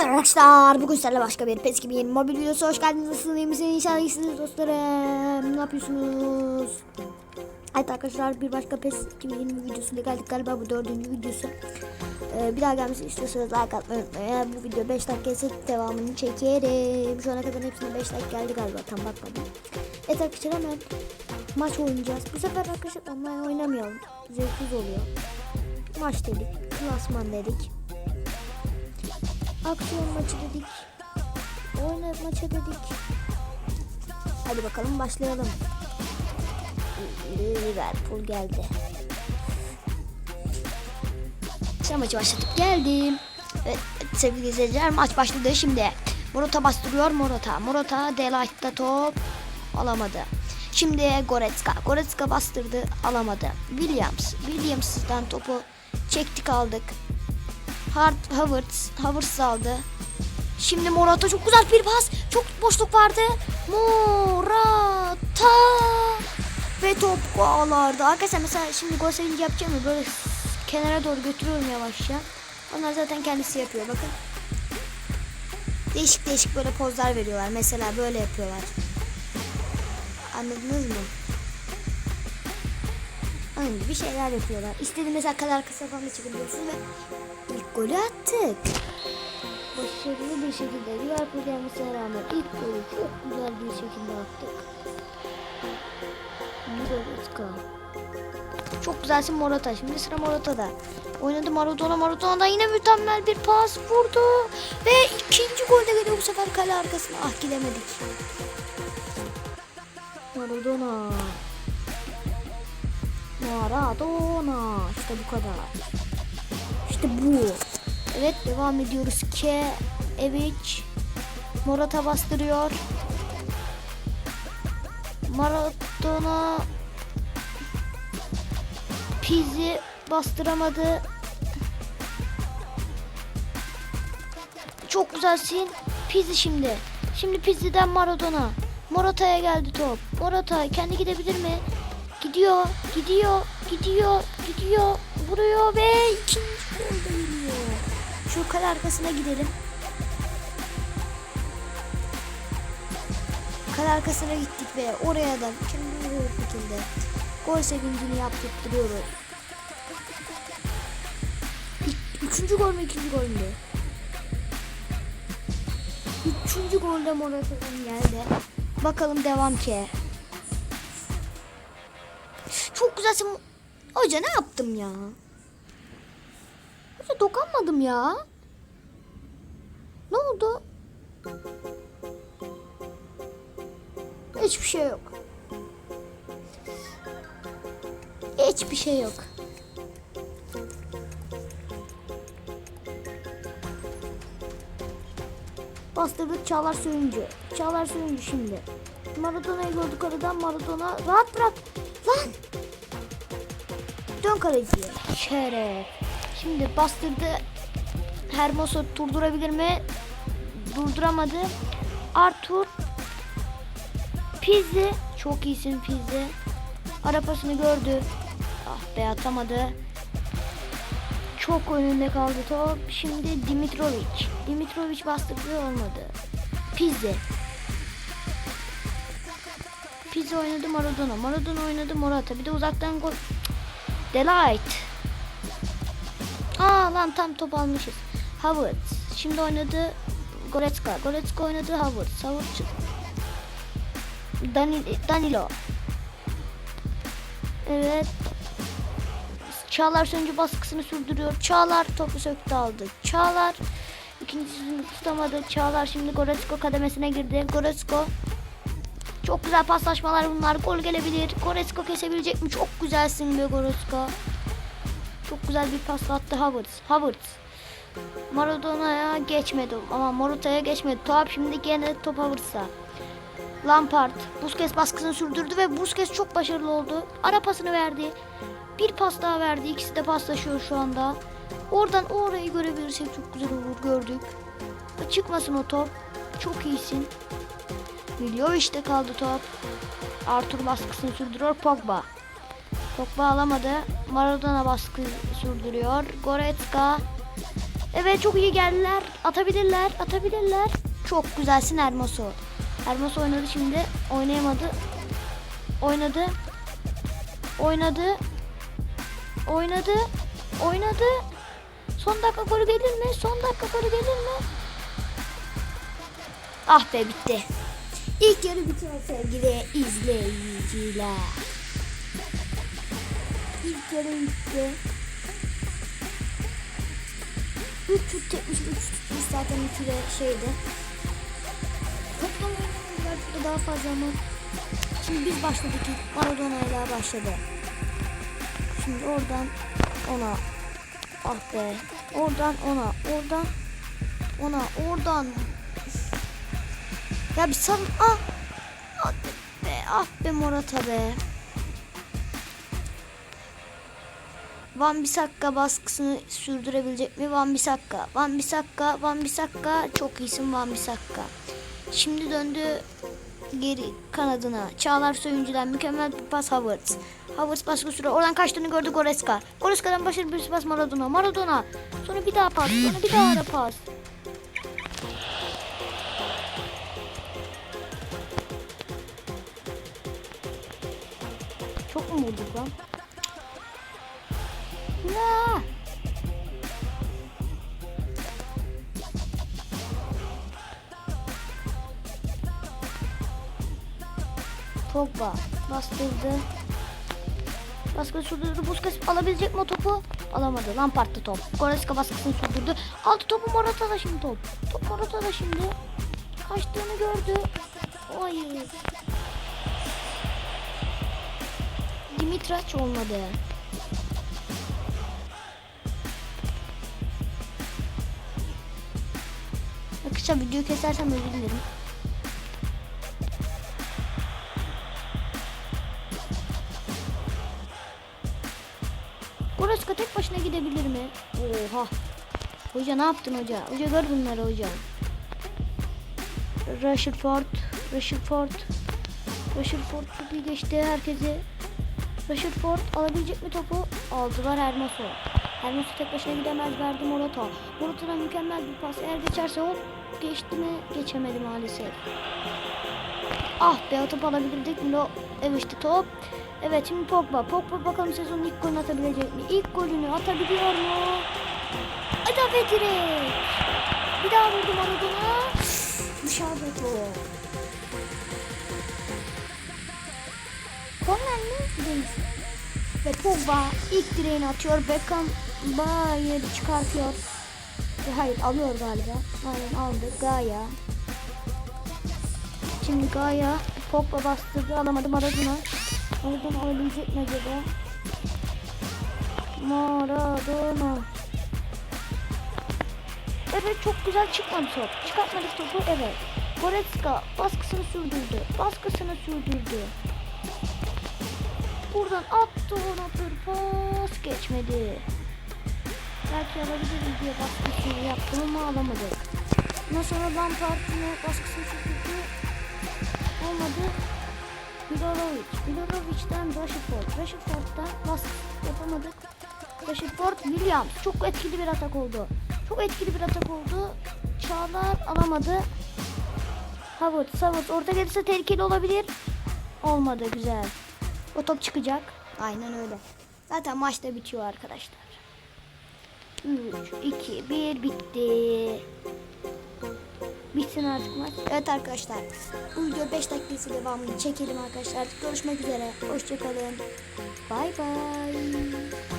Merhaba arkadaşlar. Bugün sizlerle başka bir PES gibi yeni mobil videosu. Hoş geldiniz. Nasılsınız? İyi misiniz? İnşallah iyisiniz dostlarım. Ne yapıyorsunuz? Evet arkadaşlar bir başka PES gibi yeni bir videosuyla geldik. Galiba bu dördüncü videosu. Ee, bir daha gelmesi istiyorsanız like atmayı unutmayın. Bu video 5 dakika ise devamını çekerim. Şu ana kadar hepsine 5 dakika geldi galiba. Tam bakmadım. Evet arkadaşlar hemen maç oynayacağız. Bu sefer arkadaşlar online oynamayalım. Zevksiz oluyor. Maç dedik. Klasman dedik. Aksiyon maçı dedik. Oyna maçı dedik. Hadi bakalım başlayalım. Liverpool geldi. Sen maçı başlatıp geldim. Evet, sevgili izleyiciler maç başladı şimdi. Morata bastırıyor Morata. Morata Delight'ta top alamadı. Şimdi Goretzka. Goretzka bastırdı alamadı. Williams. Williams'tan topu çektik aldık. Hart Havertz. Havertz aldı. Şimdi Morata çok güzel bir pas. Çok boşluk vardı. Morata. Ve top ağlardı. Arkadaşlar mesela şimdi gol sevinci yapacağım ya böyle kenara doğru götürüyorum yavaşça. Onlar zaten kendisi yapıyor bakın. Değişik değişik böyle pozlar veriyorlar. Mesela böyle yapıyorlar. Anladınız mı? Onun gibi şeyler yapıyorlar. İstediğim mesela kadar kısa falan çıkabiliyorsun ve ilk golü attık. Başarılı bir şekilde Liverpool gelmesine rağmen ilk golü çok güzel bir şekilde attık. Goretzka. Çok güzelsin Morata. Şimdi sıra Morata'da. Oynadı Maradona. Maradona da yine mükemmel bir pas vurdu. Ve ikinci gol de geliyor bu sefer kale arkasına. Ah gidemedik. Maradona. Maradona. İşte bu kadar. İşte bu. Evet devam ediyoruz. Keviç. Morata bastırıyor. Maradona Pizzi bastıramadı. Çok güzelsin. Pizzi şimdi. Şimdi Pizzi'den Maradona. Morata'ya geldi top. Morata kendi gidebilir mi? Gidiyor, gidiyor, gidiyor, gidiyor. Vuruyor ve ikinci gol de geliyor. Şu kale arkasına gidelim. Kale arkasına gittik ve oraya da mükemmel bir şekilde gol sevincini yaptırıyoruz. Üçüncü gol mü ikinci gol mü? Üçüncü golde Morata'dan geldi. Bakalım devam ki. Çok güzelsin. Hoca ne yaptım ya? Hoca dokunmadım ya. Ne oldu? Hiçbir şey yok. Hiçbir şey yok. Bastırdık Çağlar Söyüncü. Çağlar Söyüncü şimdi. Maradona'yı gördük aradan Maradona. Rahat bırak. Lan. Dön kaleciye. Şeref. Şimdi bastırdı. Hermoso durdurabilir mi? Durduramadı. Arthur. Pizzi. Çok iyisin Pizzi. Arapasını gördü. Ah be atamadı. Çok önünde kaldı top. Şimdi Dimitrovic. Dimitrovic bastırdı olmadı. Pizzi. Pizzi oynadı Maradona. Maradona oynadı Morata. Bir de uzaktan gol. Delight. Aa lan tam top almışız. Havertz. Şimdi oynadı Goretzka. Goretzka oynadı Havertz. Havertz. Danilo. Danilo. Evet. Çağlar söncü baskısını sürdürüyor. Çağlar topu söktü aldı. Çağlar ikincisini tutamadı. Çağlar şimdi Goretzka kademesine girdi. Goretzka çok güzel paslaşmalar bunlar. Gol gelebilir. Goretzka kesebilecek mi? Çok güzelsin be Goretzka. Çok güzel bir pas attı Havertz. Havertz. Maradona'ya geçmedi ama Morata'ya geçmedi. Top şimdi gene top Havertz'a. Lampard Busquets baskısını sürdürdü ve Busquets çok başarılı oldu. Ara pasını verdi. Bir pas daha verdi. İkisi de paslaşıyor şu anda. Oradan orayı görebilirsek çok güzel olur gördük. Çıkmasın o top. Çok iyisin. Miljovic kaldı top. Arthur baskısını sürdürüyor Pogba. Pogba alamadı. Maradona baskı sürdürüyor. Goretzka Evet çok iyi geldiler. Atabilirler. Atabilirler. Çok güzelsin Hermoso. Hermoso oynadı şimdi. Oynayamadı. Oynadı. Oynadı. Oynadı. Oynadı. Son dakika golü gelir mi? Son dakika golü gelir mi? Ah be bitti. İlk yarı bitiyor sevgili izleyiciler. İlk yarı bitti. 3 şut çekmiş, 3 tutmuş zaten 3'ü de şeydi. Toplam oynamayı daha fazla ama Şimdi biz başladık ilk Maradona ile başladı. Şimdi oradan ona ah be oradan ona oradan ona oradan ya bir sal ah ah be ah be Morata be Van Bissaka baskısını sürdürebilecek mi? Van Bissaka, Van Bissaka, Van Bissaka çok iyisin Van Bissaka. Şimdi döndü geri kanadına. Çağlar Söyüncü'den mükemmel bir pas Havertz. Havertz baskı süre. Oradan kaçtığını gördü Goreska. Goreska'dan başarılı bir pas Maradona. Maradona. Sonra bir daha pas. Sonra bir daha ara pas. Çok mu vurduk lan? Ya. Pogba bastırdı. Baskı sürdürdü. Busquets alabilecek mi o topu? Alamadı. Lampard'da top. Goretzka baskısını sürdürdü. Aldı topu Morata'da şimdi top. Top Morata'da şimdi. Kaçtığını gördü. Hayır. Dimitraç olmadı. Arkadaşlar videoyu kesersem özür dilerim. Goretzka tek başına gidebilir mi? Oha. Hoca ne yaptın hoca? Hoca gör bunları hoca. Rashford, Rashford. Rashford çok iyi geçti herkesi. Rashford alabilecek mi topu? Aldılar Hermoso. Hermoso tek başına gidemez verdi Morata. Morata'dan mükemmel bir pas. Eğer geçerse hop geçti mi? Geçemedi maalesef. Ah be atıp alabilirdik. Milo evet işte top. Evet şimdi Pogba. Pogba bakalım sezonun ilk golünü atabilecek mi? İlk golünü atabiliyor mu? Be direkt. Bir daha vurdu Maradona. Dışarıda top. Değil. Ve Pogba ilk direğini atıyor. Beckham Bayer'i çıkartıyor. E, hayır alıyor galiba. Aynen aldı. Gaya. Şimdi Gaya Pogba bastırdı. Alamadı Maradona. Maradona alabilecek mi acaba? Maradona. Evet çok güzel çıkmadı top. Çıkartmadık topu evet. Goretzka baskısını sürdürdü. Baskısını sürdürdü. Buradan attı ona bir pas geçmedi. Belki alabiliriz diye baskısını yaptım ama alamadık. Ondan sonra Lampard'ın baskısını sürdürdü. Olmadı. Milorovic. Milorovic'den Rashford. Rashford'dan baskı yapamadık. Rashford Williams. Çok etkili bir atak oldu. Çok etkili bir atak oldu. Çağlar alamadı. Havertz, Havertz orta gelirse tehlikeli olabilir. Olmadı güzel. O top çıkacak. Aynen öyle. Zaten maçta bitiyor arkadaşlar. 3, 2, 1 bitti. Bitsin artık maç. Evet arkadaşlar. Bu video 5 dakikası devamını çekelim arkadaşlar. Görüşmek üzere. Hoşçakalın. Bay bay.